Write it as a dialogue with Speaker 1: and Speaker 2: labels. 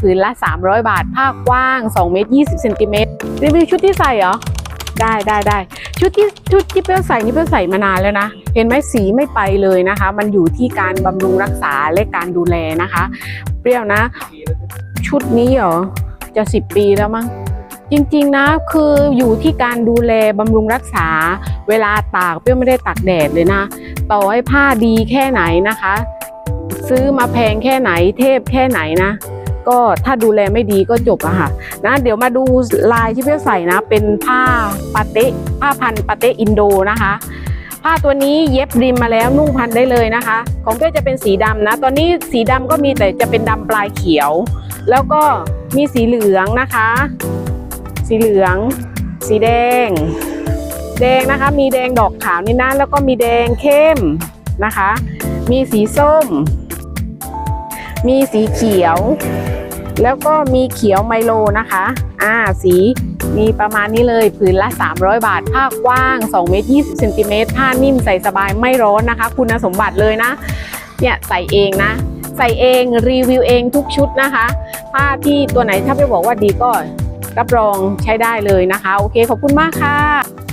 Speaker 1: ผืนละ 300 บาท ผ้ากว้าง2เมตร20เซนติเมตรรีวิวชุดที่ใส่เหรอ ได้ได้ได้ชุดที่ชุดที่เปรี้ยวใส่นี่เปรี้ยวใส่มานานแล้วนะ เห็นไหมสีไม่ไปเลยนะคะ มันอยู่ที่การบำรุงรักษาและการดูแลนะคะ เปรี้ยวนะ ชุดนี้เหรอ จะสิบปีแล้วมั้งจริงๆนะคืออยู่ที่การดูแลบำรุงรักษา เวลาตากเปรี้ยวไม่ได้ตากแดดเลยนะ ต่อให้ผ้าดีแค่ไหนนะคะ ซื้อมาแพงแค่ไหนเทพแค่ไหนนะ ก็ถ้าดูแลไม่ดีก็จบอะค่ะนะเดี๋ยวมาดูลายที่เปรี้ยวใส่นะ เป็นผ้าปาเตะผ้าพันปาเตะอินโดนะคะผ้าตัวนี้เย็บริมมาแล้วนุ่งพันได้เลยนะคะ ของเปรี้ยวจะเป็นสีดำนะ ตอนนี้สีดำก็มีแต่จะเป็นดำปลายเขียว แล้วก็มีสีเหลืองนะคะ สีเหลือง สีแดง แดงนะคะ มีแดงดอกขาวนี่นะแล้วก็มีแดงเข้มนะคะ มีสีส้ม มีสีเขียว แล้วก็มีเขียวไมโลนะคะ อ่า สีมีประมาณนี้เลยผืนละ 300 บาท ผ้ากว้าง2เมตร20เซนติเมตรผ้านิ่มใส่สบายไม่ร้อนนะคะ คุณสมบัติเลยนะ เนี่ยใส่เองนะ ใส่เองรีวิวเองทุกชุดนะคะ ผ้าที่ตัวไหนถ้าไปบอกว่าดีก็รับรองใช้ได้เลยนะคะ โอเคขอบคุณมากค่ะ